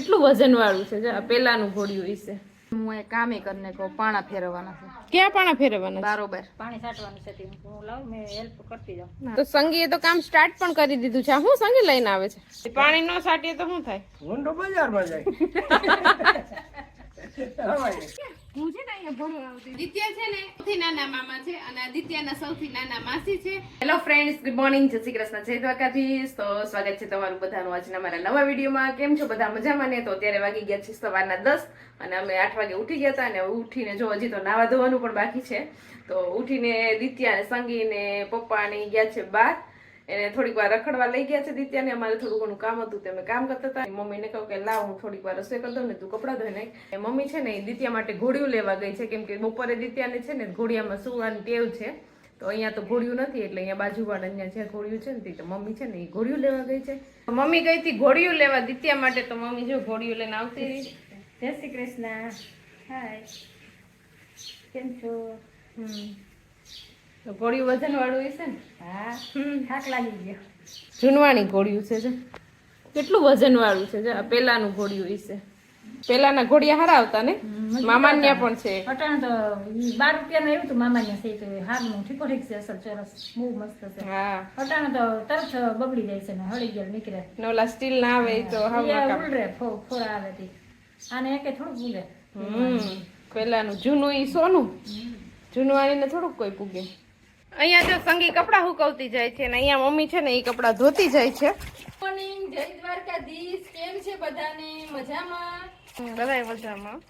કેટલું વજન વાળું છે? જો આ પેલાનું ઘોડિયું વિશે હું એ કામે કરીને કહું પાણા ફેરવવાના છે. ક્યાં પાણા ફેરવવાના બારોબર. પાણી છાંટવાનું છે હું લાવ મેં હેલ્પ કરતી જાઉં. તો સંગીએ તો કામ સ્ટાર્ટ પણ કરી દીધું છે. આ હું સંગી લઈને આવે છે? પાણી ન છાંટીએ તો શું થાય? ઊંડો બજારમાં જાય. હું ને ભણવા આવતી દિત્યા છે ને સૌથી નાના મામા છે અને આ દિત્યાના સૌથી નાના માસી છે. હેલો ફ્રેન્ડ્સ ગુડ મોર્નિંગ જય શ્રી કૃષ્ણ જય દ્વારકાધીશ. તો સ્વાગત છે તમારું બધાનું આજના મારા નવા વિડીયોમાં. કેમ છો બધા મજામાં ને? તો અત્યારે વાગી ગયા છે સવારના દસ અને અમે આઠ વાગે ઉઠી ગયા હતા અને ઉઠીને જો હજી તો નાવા ધોવાનું પણ બાકી છે. તો ઉઠીને દિત્યા ને સંગી ને પપ્પા ને ગયા છે બહાર એને થોડીક વાર રખડવા લઈ ગયા છે દિત્યાને અમારે થોડું ઘણું કામ હતું તે અમે કામ કરતા હતા. મમ્મીને કહું કે લાવ હું થોડીક વાર રસોઈ કરી દઉં ને તું કપડાં ધોઈ નાખ. મમ્મી છે ને એ દિત્યા માટે ઘોડિયું લેવા ગઈ છે કેમ કે બપોરે દિત્યાને છે ને ઘોડિયામાં સુવાની ટેવ છે. તો અહીંયા તો ઘોડિયું નથી એટલે અહીંયા બાજુવાળા અહીંયા જ્યાં ઘોડિયું છે ને તે તો મમ્મી છે ને એ ઘોડિયું લેવા ગઈ છે. મમ્મી ગઈ હતી ઘોડિયું લેવા દિત્યા માટે તો મમ્મી જો ઘોડિયું લઈને આવતી રહી. જય શ્રી કૃષ્ણ. હાય કેમ છો? હમ. તો ગોળિયું વજન વાળું હશે ને? હા થાક લાગી ગયો. જૂનવાણી ઘોડિયું છે જો. કેટલું વજન વાળું છે જો પેલાનું ઘોડિયું હશે પેલાના ઘોડિયા હારા આવતા ને મામાન્યા પણ છે. પટાણ તો બાર રૂપિયાનું એવું તો મામાન્યા છે તો હારનું ઠીકો ઠીક છે અસલ સરસ બહુ મસ્ત છે. હા. પટાણ તો તરત બગડી જાય છે ને હળી ગયેલ નીકળે નોલા સ્ટીલ ના આવે તો હાવ ઉલરે ફો ફોરા આવે તે. આને એકે થોડુંક ઉલરે હમ. પેલાનું જૂનું ઈ સોનું? જૂનવાણીને થોડુંક કોઈ પૂગે. અહીંયા જો સંગી કપડાં હુકવતી જાય છે ને અહીંયા મમ્મી છે ને એ કપડા ધોતી જાય છે. મોર્નિંગ જય દ્વારકાધીશ. કેમ છે બધાને? મજામાં? બધાય મજામાં.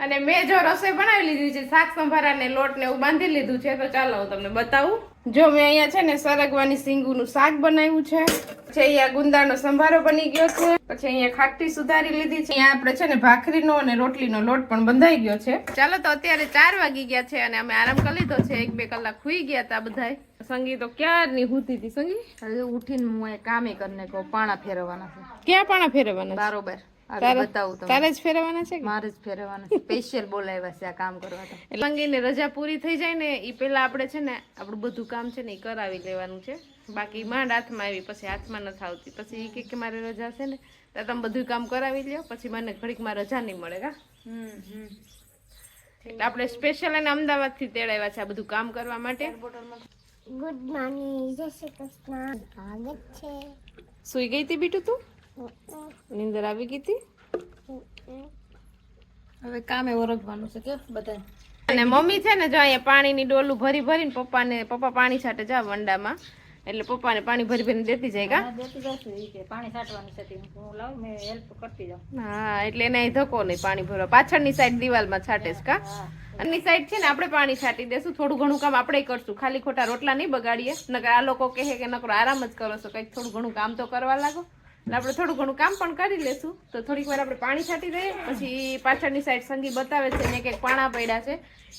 અને મેં જો રસોઈ બનાવી લીધી છે શાક સંભારા ને લોટ ને એવું બાંધી લીધું છે તો ચાલો હું તમને બતાવું. જો મેં અહીંયા છે ને સરગવાની સિંગુનું શાક બનાવ્યું છે. પછી અહીંયા ગુંદાનો સંભારો બની ગયો છે. પછી અહીંયા ખાટી સુધારી લીધી છે. અહીંયા આપણે છે ને ભાખરીનો અને રોટલીનો લોટ પણ બંધાઈ ગયો છે. ચાલો તો અત્યારે ચાર વાગી ગયા છે અને અમે આરામ કરી લીધો છે. એક બે કલાક હુઈ ગયા હતા બધાય. સંગી તો ક્યારની હુતી હતી સંગી? હવે ઉઠીને હું એ કામે કરીને કહું પાણા ફેરવવાના છે. ક્યાં પાણા ફેરવવાના બરોબર. તારે બતાવું તમને. તારે જ ફેરવાના છે મારે જ ફેરવાના છે. સ્પેશિયલ બોલાવ્યા છે આ કામ કરવા તો એટલે રજા પૂરી થઈ જાય ને એ પેલા આપણે છે ને આપણું બધું કામ છે ને એ કરાવી લેવાનું છે. બાકી માંડ હાથમાં આવી પછી હાથમાં નથી આવતી. પછી એ કે મારે રજા છે ને તો તમે બધું કામ કરાવી લ્યો પછી મને ઘડીકમાં રજા નહીં મળે કા એટલે આપણે સ્પેશિયલ એને અમદાવાદથી તેડાવ્યા છે આ બધું કામ કરવા માટે. ગુડ મોર્નિંગ જય શ્રી કૃષ્ણ. સ્વાગત છે. સુઈ ગઈ હતી બીટું તું? નીંદર આવી ગઈ હતી? હવે કામે ઓરગવાનું છે કે બધા અને મમ્મી છે ને જો અહીંયા પાણીની ડોલું ભરી ભરીને પપ્પાને પપ્પા પાણી છાંટે જા વંડામાં. એટલે પપ્પાને પાણી ભરી ભરીને દેતી જાય કા? હા, દેતી જાઉં કે પાણી છાંટવાનું છે હું લાવ મેં હેલ્પ કરતી જાઉં. હા એટલે એને અહીં ધક્કો નહીં પાણી ભરવા. પાછળની સાઈડ દિવાલમાં છાંટેશ કા? અને સાઈડ છે ને આપણે પાણી છાંટી દેશું. થોડું ઘણું કામ આપણે કરશું. ખાલી ખોટા રોટલા નહીં બગાડીએ. નકર આ લોકો કહે કે નકરો આરામ જ કરો છો કંઈક થોડું ઘણું કામ તો કરવા લાગો. આપણે થોડું ઘણું કામ પણ કરી લેશું. તો થોડીક વાર આપણે પાણી છાંટી દઈએ. પછી પાછળની સાઈડ સંગી બતાવે છે ને ક્યાંક પાણા પડ્યા છે.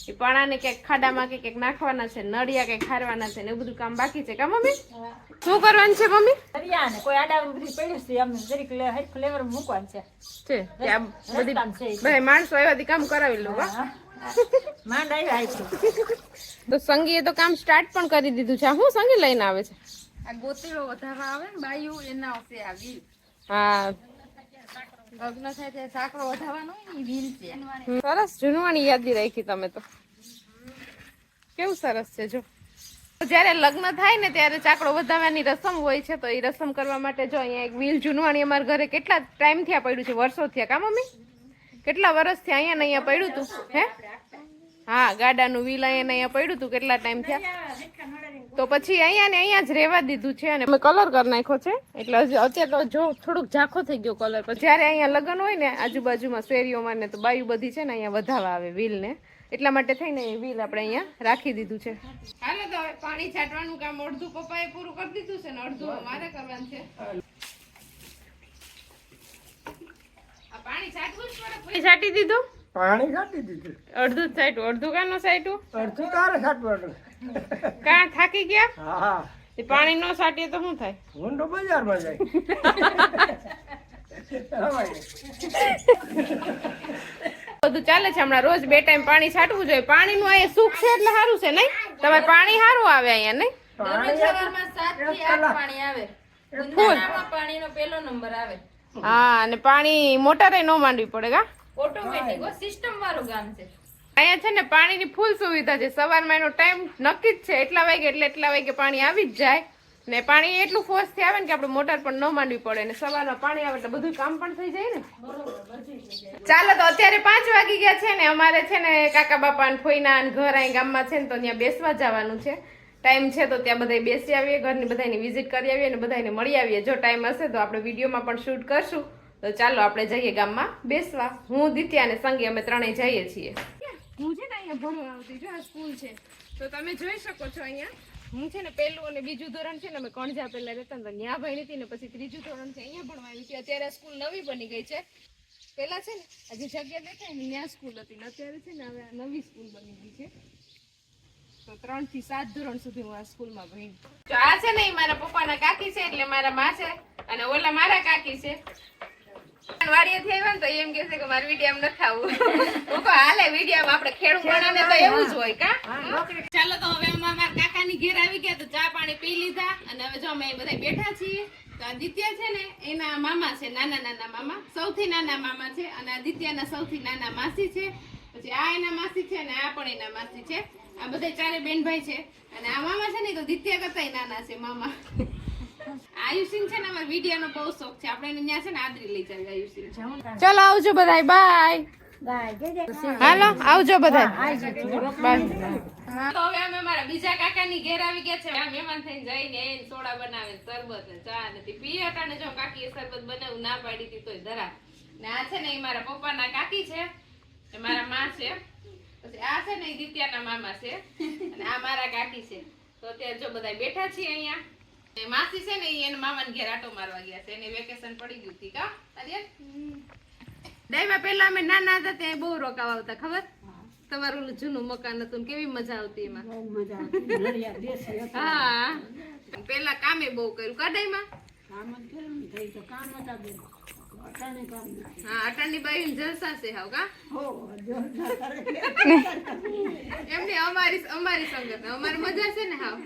એ પાણાને ક્યાંક ખાડામાં કે ક્યાંક નાખવાના છે નડિયા કંઈક ખારવાના છે ને એવું બધું કામ બાકી છે. કા મમ્મી? શું કરવાનું છે મમ્મી? દરિયા કોઈ આડાવડું બધી પડ્યું છે આમ જરીક હરખ લેવર મૂકવાનું છે. છે બધી. બધા માણસો આવ્યાથી કામ કરાવી લો હા. માંડ આવ્યા તો સંગીએ તો કામ સ્ટાર્ટ પણ કરી દીધું છે. હું સંગી લઈને આવે છે? આ ગોતીડો વધારવા આવે ને બાયું એના આવશે આ વીલ. હા. લગ્ન થાય ત્યારે સાકરો વધારવાનો એ વીલ છે. સરસ જૂનવાણી યાદી રાખી તમે તો. કેવું સરસ છે જો. જ્યારે લગ્ન થાય ને ત્યારે ચાકડો વધારવાની રસમ હોય છે તો એ રસમ કરવા માટે જો અહીંયા એક વીલ જૂનવાણી અમારા ઘરે કેટલા ટાઈમ થયા પડ્યું છે વર્ષો થયા કા મમ્મી? કેટલા વર્ષ થયા અહીંયા ને અહીંયા પડ્યું હતું હે? હા ગાડાનું વીલ અહીંયા ને અહીંયા પડ્યું હતું કેટલા ટાઈમ થયા? તો પછી અહીંયા ને અહીંયા જ રહેવા દીધું છે અને અમે કલર કરી નાખ્યો છે. એટલે અત્યારે તો જો થોડુંક ઝાંખો થઈ ગયો કલર પણ જ્યારે અહીંયા લગ્ન હોય ને આજુબાજુમાં શેરીઓમાં ને તો બાયું બધી છે ને અહીંયા વધાવા આવે વ્હીલ ને. એટલા માટે થઈને એ વ્હીલ આપણે અહીંયા રાખી દીધું છે. હાલો તો હવે પાણી છાંટવાનું કામ અડધું પપ્પાએ પૂરું કરી દીધું છે ને અડધું મારે કરવાનું છે. આ પાણી છાંટવું જ પડે. પાણી છાંટી દીધું? પાણી કાઢી દીધું. અડધું જ અડધું કાનો છાંટ્યું? અડધું તારે છાંટવાનું કાં થાકી ગયા? હા હા. એ પાણી નો સાટીએ તો શું થાય? ઊંડો બજારમાં જાય. બધું ચાલે છે હમણાં. રોજ બે ટાઈમ પાણી છાંટવું જોઈએ. પાણીનું અહીંયા સુખ છે એટલે સારું છે નહીં? તમારે પાણી સારું આવે અહીંયા નહીં? દરરોજ સવારમાં સાતથી આઠ પાણી આવે. પાણીનો પહેલો નંબર આવે. હા અને પાણી મોટરે ન માંડવી પડે કા? ઓટોમેટિક સિસ્ટમ વાળું ગામ છે. અહીંયા છે ને પાણીની ફૂલ સુવિધા છે. સવારમાં એનો ટાઈમ નક્કી જ છે. એટલા વાગે એટલે એટલા વાગે પાણી આવી જ જાય. ને પાણી એટલું ફોર્સથી આવે ને કે આપણે મોટર પણ ન માંડવી પડે. ને સવારમાં પાણી આવે એટલે બધું કામ પણ થઈ જાય ને. ચાલો તો અત્યારે પાંચ વાગી ગયા છે ને. અમારે છે ને કાકા બાપા ને ફોઈના ઘર અહીં ગામમાં છે ને તો ત્યાં બેસવા જવાનું છે. ટાઈમ છે તો ત્યાં બધા બેસી આવીએ, ઘરની બધાની વિઝિટ કરી આવીએ અને બધાને મળી આવીએ. જો ટાઈમ હશે તો આપણે વિડીયોમાં પણ શૂટ કરશું. તો ચાલો આપણે જઈએ ગામમાં બેસવા. હું દિત્યા અને સંગી અમે ત્રણેય જઈએ છીએ. હું છે ને અહીંયા ભણવા આવતી જો આ સ્કૂલ છે. તો તમે જોઈ શકો છો અહીંયા. હું છે ને પહેલું અને બીજું ધોરણ છે ને અમે કણજા પહેલા રહેતા ને ત્યાં ભણી હતી ને પછી ત્રીજું ધોરણ છે અહીંયા ભણવા આવી હતી. અત્યારે સ્કૂલ નવી બની ગઈ છે. પહેલાં છે ને હજી જગ્યા દેખાય ને ત્યાં સ્કૂલ હતી ને અત્યારે છે ને હવે નવી સ્કૂલ બની ગઈ છે. તો ત્રણથી સાત ધોરણ સુધી હું આ સ્કૂલમાં ભણી. તો આ છે ને મારા પપ્પાના કાકી છે એટલે મારા મા છે અને ઓલા મારા કાકી છે. વાડીએથી આવ્યા ને તો એમ કહે છે કે મારે વીડિયો નથી આવું હું કહું હાલે વીડિયો આપણે ખેડૂત ગણાને તો એવું જ હોય કા? ચાલો તો હવે અમે અમારા કાકાની ઘેર આવી ગયા તો ચા પાણી પી લીધા અને હવે જો અમે બધા બેઠા છીએ તો આદિત્ય છે ને એના મામા છે નાના નાના મામા સૌથી નાના મામા છે અને આદિત્યના સૌથી નાના માસી છે. પછી આ એના માસી છે અને આ પણ એના માસી છે. આ બધા ચારે બેન ભાઈ છે. અને આ મામા છે ને તો દિત્ય કરતા નાના છે મામા. આયુષિન છે ને અમારા વિડિયાનો બહુ શોખ છે. આપણે એને ત્યાં છે ને આદરી લઈ જાય આયુષિન. ચલો આવજો બધાય. બાય હાલો આવજો બધા તો હવે અમે મારા બીજા કાકાની ઘેર આવી ગયા છે. મહેમાન થઈને જઈને એ સોડા બનાવે ને શરબત ને ચા નથી પીએ હતા ને જો કાકીએ શરબત બનાવું ના પાડી હતી તોય ધરા. ને આ છે ને એ મારા પપ્પાના કાકી છે. એ મારા માં છે. પછી આ છે ને એ દિત્યાના મામા છે. અને આ મારા કાકી છે. તો અત્યારે જો બધા બેઠા છીએ અહીંયા. માસી છે ને એના મામાને ઘેર આટો મારવા ગયા છે. એને વેકેશન પડી ગયું હતી કા? ડાયમાં પહેલા અમે નાના હતા ત્યાં બહુ રોકાવા આવતા ખબર? તમારું જૂનું મકાન હતું કેવી મજા આવતી એમાં? હા. પેલા કામે બહુ કર્યું કાડાઈમાં હા અટાણી બાઈ જલસા છે હાવ કા? એમને અમારી અમારી સંગત અમારી મજા છે ને હાવ?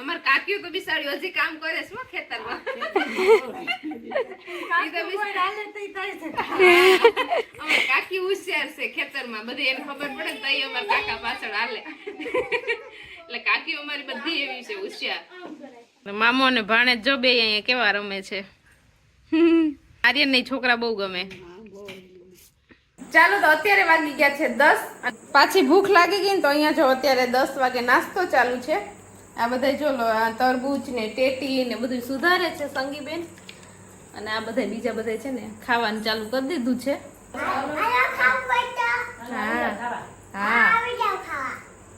અમાર કાકીઓ તો બિસાડી હજી કામ કરે છે ખેતરમાં. અમાર કાકી હોશિયાર છે ખેતરમાં બધી એને ખબર પડે ને તઈ અમાર કાકા પાછળ હાલે. એટલે કાકી અમારી બધી એવી છે હોશિયાર. મામો અને ભાણેજ જો બે અહીંયા કેવા રમે છે. આર્યન નહીં છોકરા બહુ ગમે. ચાલો તો અત્યારે વાગી ગયા છે દસ. પાછી ભૂખ લાગી ગઈ ને તો અહીંયા જો અત્યારે દસ વાગે નાસ્તો ચાલુ છે. આ બધા જો લો, આ તરબૂચ ને ટેટી ને બધું સુધારે છે સંગીબેન. અને આ બધા બીજા બધા છે ને ખાવાનું ચાલુ કરી દીધું છે.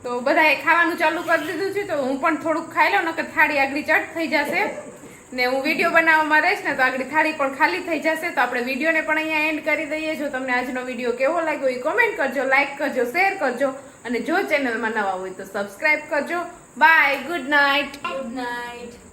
તો બધાએ ખાવાનું ચાલુ કરી દીધું છે, તો હું પણ થોડુંક ખાઈ લઉં, નકર થાળી આગળ ચટ થઈ જશે. ને હું વીડિયો બનાવવામાં રહીશ ને તો આગળ થાળી પણ ખાલી થઈ જશે, તો આપણે વિડીયોને પણ અહીંયા એન્ડ કરી દઈએ. જો તમને આજનો વીડિયો કેવો લાગ્યો એ કોમેન્ટ કરજો લાઇક કરજો શેર કરજો. અને જો ચેનલમાં નવા હોય તો સબસ્ક્રાઈબ કરજો. Bye good night good night